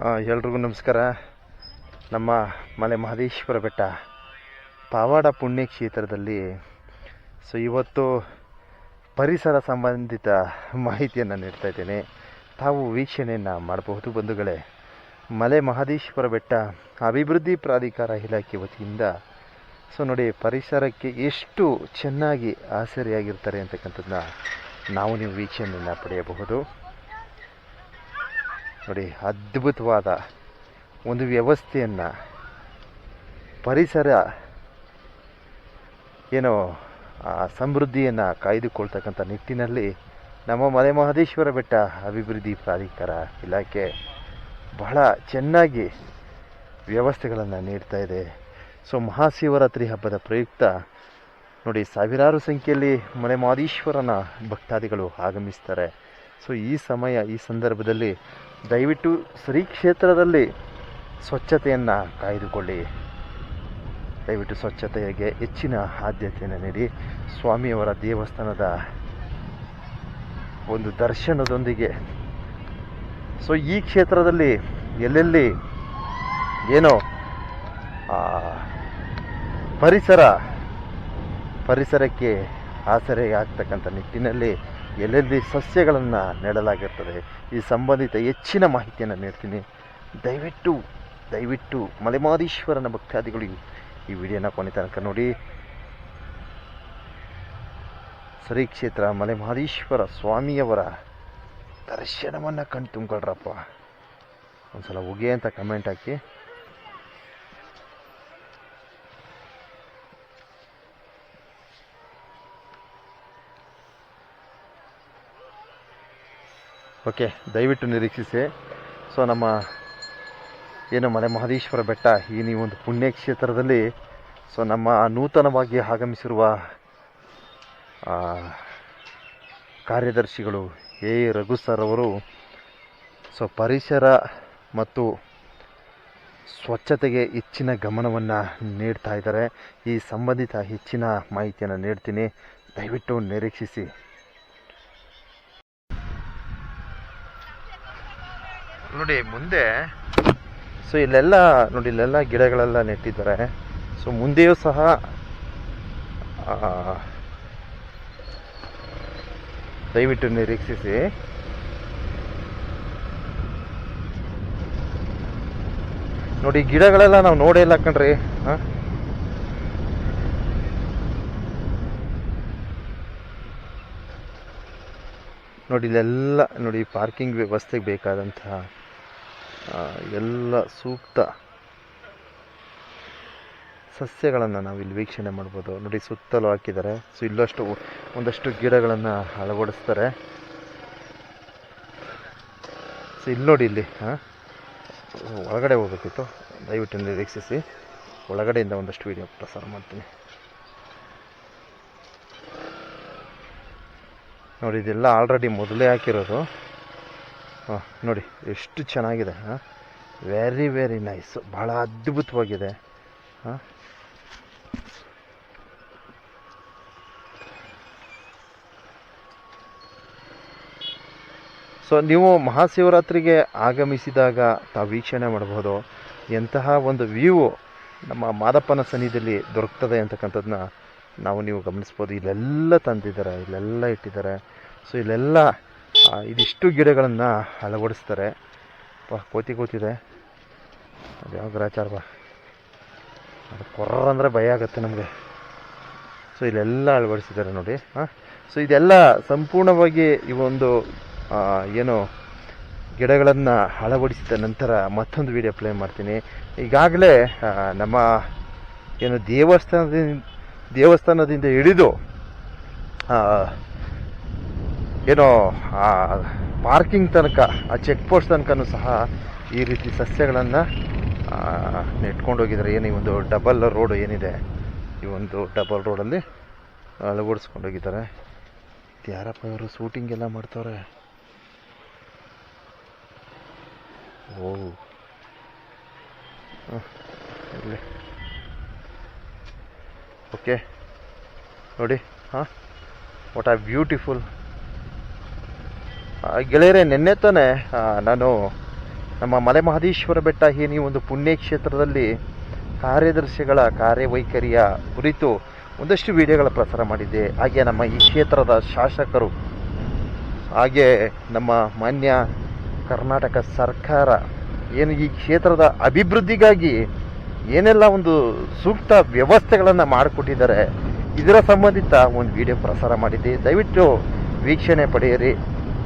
ಎಲ್ರಿಗೂ ನಮಸ್ಕಾರ. ನಮ್ಮ ಮಲೆ ಮಹದೇಶ್ವರ ಬೆಟ್ಟ ಪಾವಾಡ ಪುಣ್ಯಕ್ಷೇತ್ರದಲ್ಲಿ ಸೊ ಇವತ್ತು ಪರಿಸರ ಸಂಬಂಧಿತ ಮಾಹಿತಿಯನ್ನು ನೀಡ್ತಾ ಇದ್ದೇನೆ. ತಾವು ವೀಕ್ಷಣೆಯನ್ನು ಮಾಡಬಹುದು ಬಂಧುಗಳೇ. ಮಲೆ ಮಹದೇಶ್ವರ ಬೆಟ್ಟ ಅಭಿವೃದ್ಧಿ ಪ್ರಾಧಿಕಾರ ಇಲಾಖೆ ವತಿಯಿಂದ ಸೊ ನೋಡಿ, ಪರಿಸರಕ್ಕೆ ಎಷ್ಟು ಚೆನ್ನಾಗಿ ಆಸರಿಯಾಗಿರ್ತಾರೆ ಅಂತಕ್ಕಂಥದ್ದನ್ನ ನಾವು ನೀವು ವೀಕ್ಷಣೆಯನ್ನು ಪಡೆಯಬಹುದು. ನೋಡಿ, ಅದ್ಭುತವಾದ ಒಂದು ವ್ಯವಸ್ಥೆಯನ್ನು, ಪರಿಸರ ಏನು, ಆ ಸಮೃದ್ಧಿಯನ್ನು ಕಾಯ್ದುಕೊಳ್ತಕ್ಕಂಥ ನಿಟ್ಟಿನಲ್ಲಿ ನಮ್ಮ ಮಲೆ ಮಹದೇಶ್ವರ ಬೆಟ್ಟ ಅಭಿವೃದ್ಧಿ ಪ್ರಾಧಿಕಾರ ಇಲಾಖೆ ಬಹಳ ಚೆನ್ನಾಗಿ ವ್ಯವಸ್ಥೆಗಳನ್ನು ನೀಡ್ತಾ ಇದೆ. ಸೊ, ಮಹಾಶಿವರಾತ್ರಿ ಹಬ್ಬದ ಪ್ರಯುಕ್ತ ನೋಡಿ, ಸಾವಿರಾರು ಸಂಖ್ಯೆಯಲ್ಲಿ ಮಲೆ ಮಹದೇಶ್ವರನ ಭಕ್ತಾದಿಗಳು ಆಗಮಿಸ್ತಾರೆ. ಸೊ ಈ ಸಮಯ, ಈ ಸಂದರ್ಭದಲ್ಲಿ ದಯವಿಟ್ಟು ಶ್ರೀ ಕ್ಷೇತ್ರದಲ್ಲಿ ಸ್ವಚ್ಛತೆಯನ್ನು ಕಾಯ್ದುಕೊಳ್ಳಿ. ದಯವಿಟ್ಟು ಸ್ವಚ್ಛತೆಗೆ ಹೆಚ್ಚಿನ ಆದ್ಯತೆಯನ್ನು ನೀಡಿ. ಸ್ವಾಮಿಯವರ ದೇವಸ್ಥಾನದ ಒಂದು ದರ್ಶನದೊಂದಿಗೆ. ಸೊ ಈ ಕ್ಷೇತ್ರದಲ್ಲಿ ಎಲ್ಲೆಲ್ಲಿ ಏನೋ ಪರಿಸರ, ಪರಿಸರಕ್ಕೆ ಆಸರೆಯಾಗ್ತಕ್ಕಂಥ ನಿಟ್ಟಿನಲ್ಲಿ ಎಲ್ಲೆಲ್ಲಿ ಸಸ್ಯಗಳನ್ನು ನೆಡಲಾಗಿರ್ತದೆ, ಈ ಸಂಬಂಧಿತ ಹೆಚ್ಚಿನ ಮಾಹಿತಿಯನ್ನು ನೀಡ್ತೀನಿ. ದಯವಿಟ್ಟು ದಯವಿಟ್ಟು ಮಲೆಮಾದೀಶ್ವರನ ಭಕ್ತಾದಿಗಳು ಈ- ವಿಡಿಯೋನ ಕೊನೆ ತನಕ ನೋಡಿ. ಶ್ರೀ ಕ್ಷೇತ್ರ ಮಲೆಮಹದೇಶ್ವರ ಸ್ವಾಮಿಯವರ ದರ್ಶನವನ್ನು ಕಣ್ ಒಂದು ಒಂದ್ಸಲ ಹೋಗಿ ಅಂತ ಕಮೆಂಟ್ ಹಾಕಿ. ಓಕೆ, ದಯವಿಟ್ಟು ನಿರೀಕ್ಷಿಸಿ. ಸೊ ನಮ್ಮ ಏನು ಮಲೆ ಮಹದೇಶ್ವರ ಬೆಟ್ಟ, ಈ ನೀವು ಒಂದು ಪುಣ್ಯಕ್ಷೇತ್ರದಲ್ಲಿ ಸೊ ನಮ್ಮ ನೂತನವಾಗಿ ಆಗಮಿಸಿರುವ ಕಾರ್ಯದರ್ಶಿಗಳು ಎ. ರಘು ಸರ್ ಅವರು ಸೊ ಪರಿಸರ ಮತ್ತು ಸ್ವಚ್ಛತೆಗೆ ಹೆಚ್ಚಿನ ಗಮನವನ್ನು ನೀಡ್ತಾ ಇದ್ದಾರೆ. ಈ ಸಂಬಂಧಿತ ಹೆಚ್ಚಿನ ಮಾಹಿತಿಯನ್ನು ನೀಡ್ತೀನಿ. ದಯವಿಟ್ಟು ನಿರೀಕ್ಷಿಸಿ. ನೋಡಿ, ಮುಂದೆ ಸೊ ಇಲ್ಲೆಲ್ಲ, ನೋಡಿ, ಇಲ್ಲೆಲ್ಲ ಗಿಡಗಳೆಲ್ಲ ನೆಟ್ಟಿದ್ದಾರೆ. ಸೊ ಮುಂದೆಯೂ ಸಹ ದಯವಿಟ್ಟು ನಿರೀಕ್ಷಿಸಿ. ನೋಡಿ, ಗಿಡಗಳೆಲ್ಲ ನಾವು ನೋಡೇ ಇಲ್ಲ ಕಣ್ರಿ ನೋಡಿ, ಇಲ್ಲೆಲ್ಲ, ನೋಡಿ, ಪಾರ್ಕಿಂಗ್ ವ್ಯವಸ್ಥೆಗೆ ಬೇಕಾದಂತಹ ಎಲ್ಲ ಸೂಕ್ತ ಸಸ್ಯಗಳನ್ನು ನಾವು ಇಲ್ಲಿ ವೀಕ್ಷಣೆ ಮಾಡ್ಬೋದು. ನೋಡಿ, ಸುತ್ತಲೂ ಹಾಕಿದ್ದಾರೆ. ಸೊ ಇಲ್ಲಷ್ಟು ಒಂದಷ್ಟು ಗಿಡಗಳನ್ನು ಅಳವಡಿಸ್ತಾರೆ. ಸೊ ಇಲ್ಲಿ ನೋಡಿ ಇಲ್ಲಿ ಹಾಂ ಒಳಗಡೆ ಹೋಗಬೇಕಿತ್ತು. ದಯವಿಟ್ಟು ನಿರೀಕ್ಷಿಸಿ ಒಳಗಡೆಯಿಂದ ಒಂದಷ್ಟು ವಿಡಿಯೋ ಪ್ರಸಾರ ಮಾಡ್ತೀನಿ. ನೋಡಿ, ಇದೆಲ್ಲ ಆಲ್ರೆಡಿ ಮೊದಲೇ ಹಾಕಿರೋದು. ನೋಡಿ, ಎಷ್ಟು ಚೆನ್ನಾಗಿದೆ ಹಾಂ ವೆರಿ ವೆರಿ ನೈಸ್ ಭಾಳ ಅದ್ಭುತವಾಗಿದೆ ಹಾಂ ಸೊ ನೀವು ಮಹಾಶಿವರಾತ್ರಿಗೆ ಆಗಮಿಸಿದಾಗ ತಾವು ವೀಕ್ಷಣೆ ಮಾಡಬಹುದು. ಎಂತಹ ಒಂದು ವ್ಯೂ ನಮ್ಮ ಮಾದಪ್ಪನ ಸನ್ನಿಧಿಯಲ್ಲಿ ದೊರಕ್ತದೆ ಅಂತಕ್ಕಂಥದ್ದನ್ನ ನಾವು ನೀವು ಗಮನಿಸ್ಬೋದು. ಇಲ್ಲೆಲ್ಲ ತಂದಿದ್ದಾರೆ, ಇಲ್ಲೆಲ್ಲ ಇಟ್ಟಿದ್ದಾರೆ. ಸೊ ಇಲ್ಲೆಲ್ಲ ಇದಿಷ್ಟು ಗಿಡಗಳನ್ನು ಅಳವಡಿಸ್ತಾರೆ. ಪ ಕೋತಿ ಕೂತಿದೆ. ಅದು ಯಾವ ಗ್ರಾಚಾರ ಬಾ. ಅದು ಕೊರ್ರ ಅಂದರೆ ಭಯ ಆಗುತ್ತೆ ನಮಗೆ. ಸೊ ಇಲ್ಲೆಲ್ಲ ಅಳವಡಿಸಿದ್ದಾರೆ ನೋಡಿ, ಹಾಂ. ಸೊ ಇದೆಲ್ಲ ಸಂಪೂರ್ಣವಾಗಿ ಈ ಒಂದು ಏನು ಗಿಡಗಳನ್ನು ಅಳವಡಿಸಿದ ನಂತರ ಮತ್ತೊಂದು ವಿಡಿಯೋ ಪ್ಲೇ ಮಾಡ್ತೀನಿ. ಈಗಾಗಲೇ ನಮ್ಮ ಏನು ದೇವಸ್ಥಾನದಿಂದ ದೇವಸ್ಥಾನದಿಂದ ಹಿಡಿದು ಏನೋ, ಆ ಪಾರ್ಕಿಂಗ್ ತನಕ, ಆ ಚೆಕ್ ಪೋಸ್ಟ್ ತನಕನೂ ಸಹ ಈ ರೀತಿ ಸಸ್ಯಗಳನ್ನು ನೆಟ್ಕೊಂಡು ಹೋಗಿದ್ದಾರೆ. ಏನು ಈ ಒಂದು ಡಬಲ್ ರೋಡ್ ಏನಿದೆ, ಈ ಒಂದು ಡಬಲ್ ರೋಡಲ್ಲಿ ಅಳವಡಿಸ್ಕೊಂಡು ಹೋಗಿದ್ದಾರೆ. ಯಾರಪ್ಪ ಇವರು ಶೂಟಿಂಗ್ ಎಲ್ಲ ಮಾಡ್ತವ್ರೆ. ಓ. ಓಕೆ ನೋಡಿ, ಹಾಂ? ವಾಟ್ ಆರ್ ಬ್ಯೂಟಿಫುಲ್ ಗೆಳೆಯರೆ, ನಿನ್ನೆ ತಾನೇ ನಾನು ನಮ್ಮ ಮಲೆ ಮಹದೇಶ್ವರ ಬೆಟ್ಟ ಏನಿ ಒಂದು ಪುಣ್ಯಕ್ಷೇತ್ರದಲ್ಲಿ ಕಾರ್ಯದರ್ಶಿಗಳ ಕಾರ್ಯವೈಖರಿಯ ಕುರಿತು ಒಂದಷ್ಟು ವಿಡಿಯೋಗಳ ಪ್ರಸಾರ ಮಾಡಿದ್ದೆ. ಹಾಗೆ ನಮ್ಮ ಈ ಕ್ಷೇತ್ರದ ಶಾಸಕರು, ಹಾಗೆ ನಮ್ಮ ಮಾನ್ಯ ಕರ್ನಾಟಕ ಸರ್ಕಾರ, ಏನು ಈ ಕ್ಷೇತ್ರದ ಅಭಿವೃದ್ಧಿಗಾಗಿ ಏನೆಲ್ಲ ಒಂದು ಸೂಕ್ತ ವ್ಯವಸ್ಥೆಗಳನ್ನು ಮಾಡಿಕೊಟ್ಟಿದ್ದಾರೆ, ಇದರ ಸಂಬಂಧಿತ ಒಂದು ವಿಡಿಯೋ ಪ್ರಸಾರ ಮಾಡಿದ್ದೆ. ದಯವಿಟ್ಟು ವೀಕ್ಷಣೆ ಪಡೆಯಿರಿ.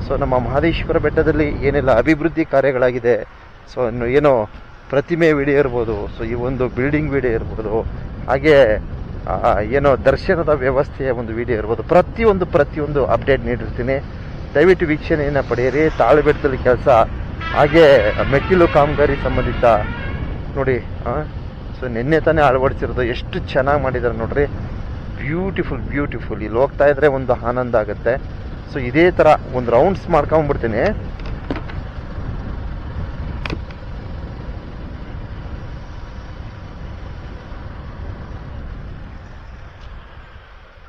ಸೊ ನಮ್ಮ ಮಹದೇಶ್ವರ ಬೆಟ್ಟದಲ್ಲಿ ಏನೆಲ್ಲ ಅಭಿವೃದ್ಧಿ ಕಾರ್ಯಗಳಾಗಿದೆ ಸೊ ಏನೋ ಪ್ರತಿಮೆ ವಿಡಿಯೋ ಇರ್ಬೋದು ಸೊ ಈ ಒಂದು ಬಿಲ್ಡಿಂಗ್ ವಿಡಿಯೋ ಇರ್ಬೋದು, ಹಾಗೆ ಏನೋ ದರ್ಶನದ ವ್ಯವಸ್ಥೆಯ ಒಂದು ವಿಡಿಯೋ ಇರ್ಬೋದು, ಪ್ರತಿಯೊಂದು ಪ್ರತಿಯೊಂದು ಅಪ್ಡೇಟ್ ನೀಡಿರ್ತೀನಿ. ದಯವಿಟ್ಟು ವೀಕ್ಷಣೆಯನ್ನು ಪಡೆಯಿರಿ. ತಾಳುಬೆಟ್ಟದಲ್ಲಿ ಕೆಲಸ, ಹಾಗೆ ಮೆಟ್ಟಿಲು ಕಾಮಗಾರಿ ಸಂಬಂಧಿತ, ನೋಡಿ ಸೊ ನಿನ್ನೆ ತಾನೇ ಅಳವಡಿಸಿರೋದು ಎಷ್ಟು ಚೆನ್ನಾಗಿ ಮಾಡಿದ್ದಾರೆ ನೋಡ್ರಿ. ಬ್ಯೂಟಿಫುಲ್ ಬ್ಯೂಟಿಫುಲ್ ಇಲ್ಲಿ ಹೋಗ್ತಾ ಇದ್ರೆ ಒಂದು ಆನಂದ ಆಗುತ್ತೆ. ಸೊ ಇದೇ ಥರ ಒಂದು ರೌಂಡ್ಸ್ ಮಾಡ್ಕೊಂಡ್ಬಿಡ್ತೀನಿ.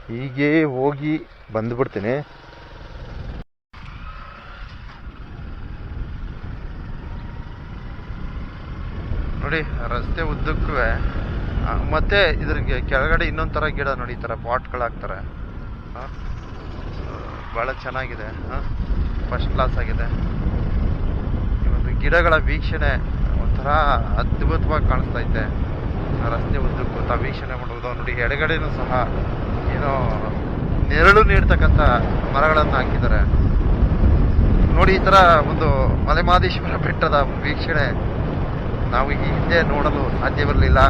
ಹೀಗೆ ಹೋಗಿ ಬಂದ್ಬಿಡ್ತೀನಿ. ನೋಡಿ, ರಸ್ತೆ ಉದ್ದಕ್ಕೂ ಮತ್ತೆ ಇದ್ರ ಕೆಳಗಡೆ ಇನ್ನೊಂದು ಥರ ಗಿಡ ನೋಡಿ, ಈ ಪಾಟ್ಗಳು ಹಾಕ್ತಾರೆ. ಭಾಳ ಚೆನ್ನಾಗಿದೆ ಫಸ್ಟ್ ಕ್ಲಾಸ್ ಆಗಿದೆ. ಈ ಒಂದು ಗಿಡಗಳ ವೀಕ್ಷಣೆ ಒಂಥರ ಅದ್ಭುತವಾಗಿ ಕಾಣಿಸ್ತಾ ಆ ರಸ್ತೆ ಉದ್ದಕ್ಕೂ ತಾವು ವೀಕ್ಷಣೆ ಮಾಡುವುದು, ನೋಡಿ, ಎಡಗಡೆನೂ ಸಹ ಏನೋ ನೆರಳು ನೀಡ್ತಕ್ಕಂಥ ಮರಗಳನ್ನು ಹಾಕಿದ್ದಾರೆ. ನೋಡಿ, ಈ ಥರ ಒಂದು ಮಲೆಮಾದೇಶ್ವರ ಬೆಟ್ಟದ ವೀಕ್ಷಣೆ ನಾವು ಈ ಹಿಂದೆ ನೋಡಲು ಸಾಧ್ಯವಿರಲಿಲ್ಲ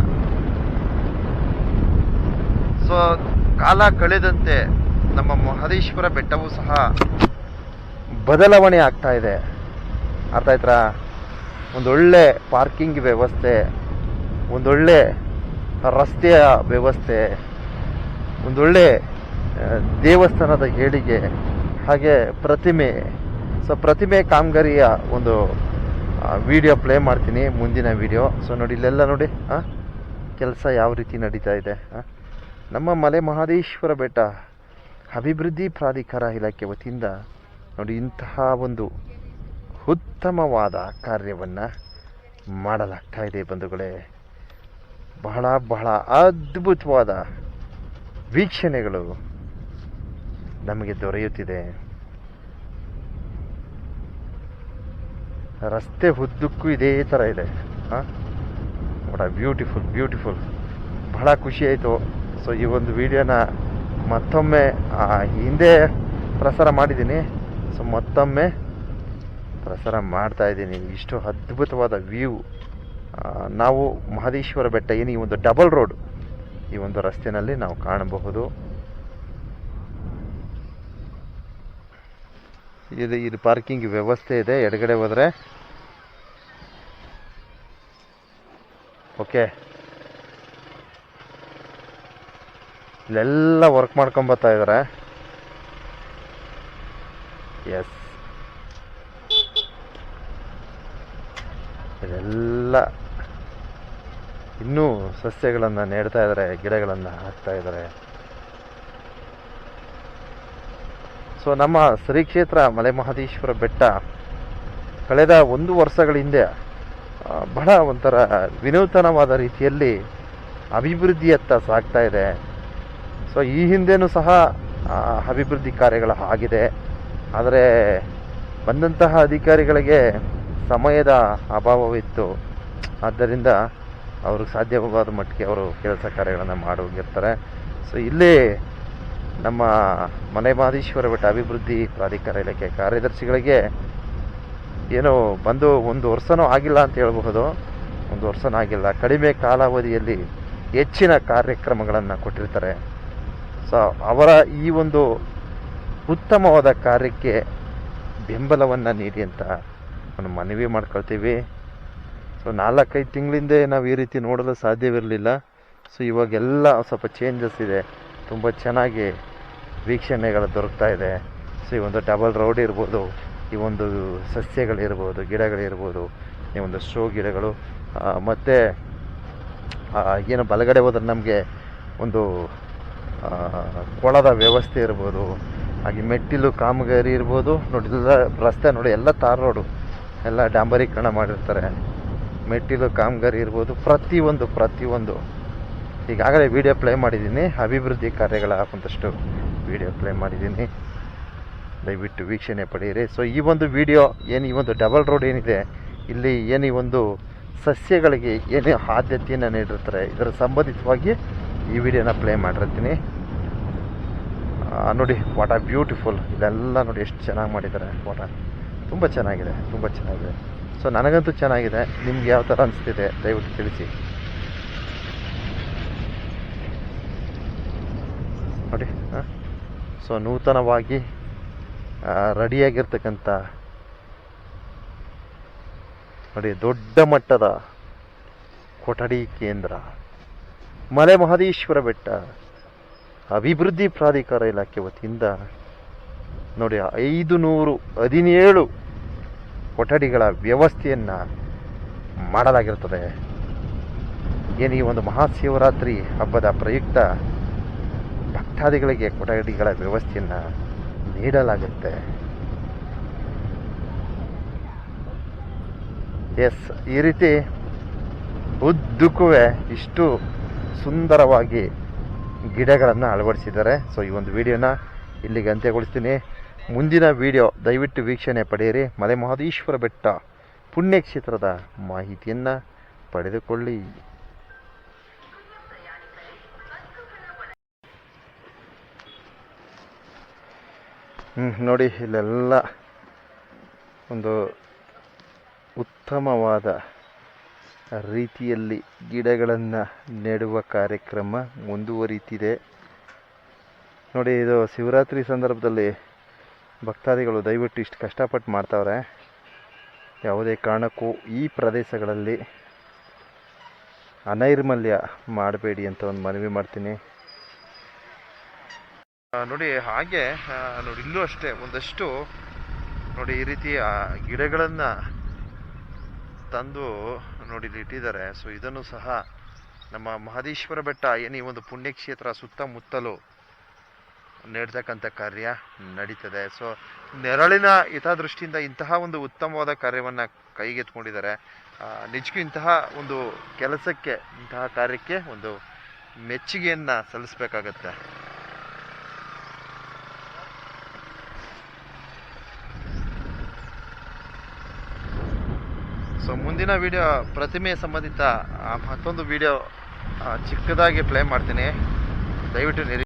ಸೊ ಕಾಲ ಕಳೆದಂತೆ ನಮ್ಮ ಮಹದೇಶ್ವರ ಬೆಟ್ಟವೂ ಸಹ ಬದಲಾವಣೆ ಆಗ್ತಾ ಇದೆ. ಅರ್ಥ ಆಯ್ತಾ ಒಂದೊಳ್ಳೆ ಪಾರ್ಕಿಂಗ್ ವ್ಯವಸ್ಥೆ, ಒಂದೊಳ್ಳೆ ರಸ್ತೆಯ ವ್ಯವಸ್ಥೆ, ಒಂದೊಳ್ಳೆ ದೇವಸ್ಥಾನದ ಏಳಿಗೆ ಹಾಗೆ ಪ್ರತಿಮೆ, ಸೊ ಪ್ರತಿಮೆ ಕಾಮಗಾರಿಯ ಒಂದು ವಿಡಿಯೋ ಪ್ಲೇ ಮಾಡ್ತೀನಿ, ಮುಂದಿನ ವಿಡಿಯೋ. ಸೊ ನೋಡಿ, ಇಲ್ಲೆಲ್ಲ ನೋಡಿ ಕೆಲಸ ಯಾವ ರೀತಿ ನಡೀತಾ ಇದೆ ನಮ್ಮ ಮಲೆ ಮಹದೇಶ್ವರ ಬೆಟ್ಟ. ಅಭಿವೃದ್ಧಿ ಪ್ರಾಧಿಕಾರ ಇಲಾಖೆ ವತಿಯಿಂದ ನೋಡಿ ಇಂತಹ ಒಂದು ಉತ್ತಮವಾದ ಕಾರ್ಯವನ್ನು ಮಾಡಲಾಗ್ತಾ ಇದೆ ಬಂಧುಗಳೇ. ಬಹಳ ಬಹಳ ಅದ್ಭುತವಾದ ವೀಕ್ಷಣೆಗಳು ನಮಗೆ ದೊರೆಯುತ್ತಿದೆ. ರಸ್ತೆ ಉದ್ದಕ್ಕೂ ಇದೇ ಥರ ಇದೆ. ಹಾಂ? ಬಹಳ ಬ್ಯೂಟಿಫುಲ್ ಬ್ಯೂಟಿಫುಲ್ ಬಹಳ ಖುಷಿ ಆಯಿತು. ಸೊ ಈ ಒಂದು ವಿಡಿಯೋನ ಮತ್ತೊಮ್ಮೆ ಹಿಂದೆ ಪ್ರಸಾರ ಮಾಡಿದ್ದೀನಿ. ಸೊ ಮತ್ತೊಮ್ಮೆ ಪ್ರಸಾರ ಮಾಡ್ತಾ ಇದ್ದೀನಿ. ಇಷ್ಟು ಅದ್ಭುತವಾದ ವ್ಯೂ ನಾವು ಮಹದೇಶ್ವರ ಬೆಟ್ಟ ಏನು ಈ ಒಂದು ಡಬಲ್ ರೋಡ್ ಈ ಒಂದು ರಸ್ತೆಯಲ್ಲಿ ನಾವು ಕಾಣಬಹುದು. ಇದು ಇದು ಪಾರ್ಕಿಂಗ್ ವ್ಯವಸ್ಥೆ ಇದೆ. ಎಡಗಡೆ ಹೋದರೆ. ಓಕೆ ಇಲ್ಲೆಲ್ಲ ವರ್ಕ್ ಮಾಡ್ಕೊಂಬತ್ತಾ ಇದ್ದಾರೆ ಎಸ್ ಇದೆಲ್ಲ ಇನ್ನೂ ಸಸ್ಯಗಳನ್ನು ನೆಡ್ತಾ ಇದ್ದಾರೆ ಗಿಡಗಳನ್ನು ಹಾಕ್ತಾ ಇದ್ದಾರೆ ಸೊ ನಮ್ಮ ಶ್ರೀ ಕ್ಷೇತ್ರ ಮಲೆ ಮಹದೇಶ್ವರ ಬೆಟ್ಟ ಕಳೆದ ಒಂದು ವರ್ಷಗಳ ಹಿಂದೆ ಬಹಳ ಒಂಥರ ವಿನೂತನವಾದ ರೀತಿಯಲ್ಲಿ ಅಭಿವೃದ್ಧಿಯತ್ತ ಸಾಗ್ತಾ ಇದೆ. ಸೊ ಈ ಹಿಂದೆಯೂ ಸಹ ಅಭಿವೃದ್ಧಿ ಕಾರ್ಯಗಳು ಆಗಿದೆ. ಆದರೆ, ಬಂದಂತಹ ಅಧಿಕಾರಿಗಳಿಗೆ ಸಮಯದ ಅಭಾವವಿತ್ತು. ಆದ್ದರಿಂದ ಅವ್ರಿಗೆ ಸಾಧ್ಯವಾದ ಮಟ್ಟಿಗೆ ಅವರು ಕೆಲಸ ಕಾರ್ಯಗಳನ್ನು ಮಾಡೋಗಿರ್ತಾರೆ ಸೊ ಇಲ್ಲಿ ನಮ್ಮ ಮನೆ ಮಹದೇಶ್ವರ ಬೆಟ್ಟ ಅಭಿವೃದ್ಧಿ ಪ್ರಾಧಿಕಾರ ಇಲಾಖೆ ಕಾರ್ಯದರ್ಶಿಗಳಿಗೆ ಏನೋ ಬಂದು ಒಂದು ವರ್ಷನೂ ಆಗಿಲ್ಲ ಅಂತ ಹೇಳಬಹುದು. ಒಂದು ವರ್ಷನೂ ಆಗಿಲ್ಲ. ಕಡಿಮೆ ಕಾಲಾವಧಿಯಲ್ಲಿ ಹೆಚ್ಚಿನ ಕಾರ್ಯಕ್ರಮಗಳನ್ನು ಕೊಟ್ಟಿರ್ತಾರೆ. ಸೊ, ಅವರ ಈ ಒಂದು ಉತ್ತಮವಾದ ಕಾರ್ಯಕ್ಕೆ ಬೆಂಬಲವನ್ನು ನೀಡಿ ಅಂತ ಒಂದು ಮನವಿ ಮಾಡ್ಕೊಳ್ತೀವಿ. ಸೊ ನಾಲ್ಕೈದು ತಿಂಗಳಿಂದ ನಾವು ಈ ರೀತಿ ನೋಡಲು ಸಾಧ್ಯವಿರಲಿಲ್ಲ. ಸೊ ಇವಾಗೆಲ್ಲ ಸ್ವಲ್ಪ ಚೇಂಜಸ್ ಇದೆ. ತುಂಬ ಚೆನ್ನಾಗಿ ವೀಕ್ಷಣೆಗಳು ದೊರಕ್ತಾ ಇದೆ. ಸೊ ಈ ಒಂದು ಡಬಲ್ ರೋಡ್ ಇರ್ಬೋದು, ಈ ಒಂದು ಸಸ್ಯಗಳಿರ್ಬೋದು, ಗಿಡಗಳಿರ್ಬೋದು, ಈ ಒಂದು ಶೋ ಗಿಡಗಳು ಮತ್ತು ಏನು ಬಲಗಡೆ ಹೋದ್ರೆ ನಮಗೆ ಒಂದು ಕೊಳದ ವ್ಯವಸ್ಥೆ ಇರ್ಬೋದು, ಹಾಗೆ ಮೆಟ್ಟಿಲು ಕಾಮಗಾರಿ ಇರ್ಬೋದು. ನೋಡಿ ಎಲ್ಲ ರಸ್ತೆ ನೋಡಿ, ಎಲ್ಲ ತಾರ್ ರೋಡು ಎಲ್ಲ ಡಾಂಬರೀಕರಣ ಮಾಡಿರ್ತಾರೆ. ಮೆಟ್ಟಿಲು ಕಾಮಗಾರಿ ಇರ್ಬೋದು, ಪ್ರತಿಯೊಂದು ಪ್ರತಿಯೊಂದು. ಈಗಾಗಲೇ ವಿಡಿಯೋ ಪ್ಲೇ ಮಾಡಿದ್ದೀನಿ. ಅಭಿವೃದ್ಧಿ ಕಾರ್ಯಗಳ ಒಂದಷ್ಟು ವಿಡಿಯೋ ಪ್ಲೇ ಮಾಡಿದ್ದೀನಿ. ದಯವಿಟ್ಟು ವೀಕ್ಷಣೆ ಪಡೆಯಿರಿ. ಸೊ ಈ ಒಂದು ವಿಡಿಯೋ ಏನು ಈ ಒಂದು ಡಬಲ್ ರೋಡ್ ಏನಿದೆ, ಇಲ್ಲಿ ಏನು ಈ ಒಂದು ಸಸ್ಯಗಳಿಗೆ ಏನೇ ಆದ್ಯತೆಯನ್ನು ನೀಡಿರ್ತಾರೆ, ಇದರ ಸಂಬಂಧಿತವಾಗಿ ಈ ವಿಡಿಯೋನ ಪ್ಲೇ ಮಾಡಿರ್ತೀನಿ. ನೋಡಿ ವಾಟ ಬ್ಯೂಟಿಫುಲ್ ಇದೆಲ್ಲ ನೋಡಿ ಎಷ್ಟು ಚೆನ್ನಾಗಿ ಮಾಡಿದ್ದಾರೆ. ವಾಟ ತುಂಬ ಚೆನ್ನಾಗಿದೆ ತುಂಬ ಚೆನ್ನಾಗಿದೆ. ಸೊ ನನಗಂತೂ ಚೆನ್ನಾಗಿದೆ. ನಿಮ್ಗೆ ಯಾವ ಥರ ಅನಿಸ್ತಿದೆ, ದಯವಿಟ್ಟು ತಿಳಿಸಿ. ನೋಡಿ ಸೊ ನೂತನವಾಗಿ ರೆಡಿಯಾಗಿರ್ತಕ್ಕಂಥ ನೋಡಿ, ದೊಡ್ಡ ಮಟ್ಟದ ಕೊಠಡಿ ಕೇಂದ್ರ. ಮಲೆ ಮಹದೇಶ್ವರ ಬೆಟ್ಟ. ಅಭಿವೃದ್ಧಿ ಪ್ರಾಧಿಕಾರ ಇಲಾಖೆ ವತಿಯಿಂದ ನೋಡಿ ಐದು ನೂರು ಹದಿನೇಳು ಕೊಠಡಿಗಳ ವ್ಯವಸ್ಥೆಯನ್ನು ಮಾಡಲಾಗಿರುತ್ತದೆ. ಏನು ಈ ಒಂದು ಮಹಾಶಿವರಾತ್ರಿ ಹಬ್ಬದ ಪ್ರಯುಕ್ತ ಭಕ್ತಾದಿಗಳಿಗೆ ಕೊಠಡಿಗಳ ವ್ಯವಸ್ಥೆಯನ್ನು ನೀಡಲಾಗುತ್ತೆ. ಎಸ್, ಈ ರೀತಿ ಉದ್ದಕ್ಕೂ ಇಷ್ಟು ಸುಂದರವಾಗಿ ಗಿಡಗಳನ್ನು ಅಳವಡಿಸಿದ್ದಾರೆ. ಸೊ ಈ ಒಂದು ವಿಡಿಯೋನ ಇಲ್ಲಿಗೆ ಅಂತ್ಯಗೊಳಿಸ್ತೀನಿ. ಮುಂದಿನ ವಿಡಿಯೋ ದಯವಿಟ್ಟು ವೀಕ್ಷಣೆ ಪಡೆಯಿರಿ. ಮಲೆ ಮಹದೇಶ್ವರ ಬೆಟ್ಟ ಪುಣ್ಯಕ್ಷೇತ್ರದ ಮಾಹಿತಿಯನ್ನು ಪಡೆದುಕೊಳ್ಳಿ. ನೋಡಿ ಇಲ್ಲೆಲ್ಲ ಒಂದು ಉತ್ತಮವಾದ ರೀತಿಯಲ್ಲಿ ಗಿಡಗಳನ್ನು ನೆಡುವ ಕಾರ್ಯಕ್ರಮ ಮುಂದುವರಿತಿದೆ. ನೋಡಿ, ಇದು ಶಿವರಾತ್ರಿ ಸಂದರ್ಭದಲ್ಲಿ ಭಕ್ತಾದಿಗಳು ದಯವಿಟ್ಟು ಇಷ್ಟು ಕಷ್ಟಪಟ್ಟು ಮಾಡ್ತಾವ್ರೆ. ಯಾವುದೇ ಕಾರಣಕ್ಕೂ ಈ ಪ್ರದೇಶಗಳಲ್ಲಿ ಅನೈರ್ಮಲ್ಯ ಮಾಡಬೇಡಿ ಅಂತ ಒಂದು ಮನವಿ ಮಾಡ್ತೀನಿ. ನೋಡಿ, ಹಾಗೆ ನೋಡಿ ಇಲ್ಲೂ ಅಷ್ಟೇ, ಒಂದಷ್ಟು, ನೋಡಿ, ಈ ರೀತಿಯ ಗಿಡಗಳನ್ನು ತಂದು ನೋಡಿ ಇಲ್ಲಿ ಇಟ್ಟಿದ್ದಾರೆ. ಸೊ ಇದನ್ನು ಸಹ ನಮ್ಮ ಮಹದೇಶ್ವರ ಬೆಟ್ಟ, ಏನು ಒಂದು ಪುಣ್ಯಕ್ಷೇತ್ರ ಸುತ್ತಮುತ್ತಲು ನೆಡ್ತಕ್ಕಂಥ ಕಾರ್ಯ ನಡೀತದೆ. ಸೊ ನೆರಳಿನ ಹಿತದೃಷ್ಟಿಯಿಂದ ಇಂತಹ ಒಂದು ಉತ್ತಮವಾದ ಕಾರ್ಯವನ್ನು ಕೈಗೆತ್ಕೊಂಡಿದ್ದಾರೆ ನಿಜಕ್ಕೂ ಇಂತಹ ಒಂದು ಕೆಲಸಕ್ಕೆ, ಇಂತಹ ಕಾರ್ಯಕ್ಕೆ ಒಂದು ಮೆಚ್ಚುಗೆಯನ್ನು ಸಲ್ಲಿಸಬೇಕಾಗತ್ತೆ. ಸೊ ಮುಂದಿನ ವಿಡಿಯೋ ಪ್ರತಿಮೆ ಸಂಬಂಧಿತ ಮತ್ತೊಂದು ವಿಡಿಯೋ ಚಿಕ್ಕದಾಗಿ ಪ್ಲೇ ಮಾಡ್ತೀನಿ. ದಯವಿಟ್ಟು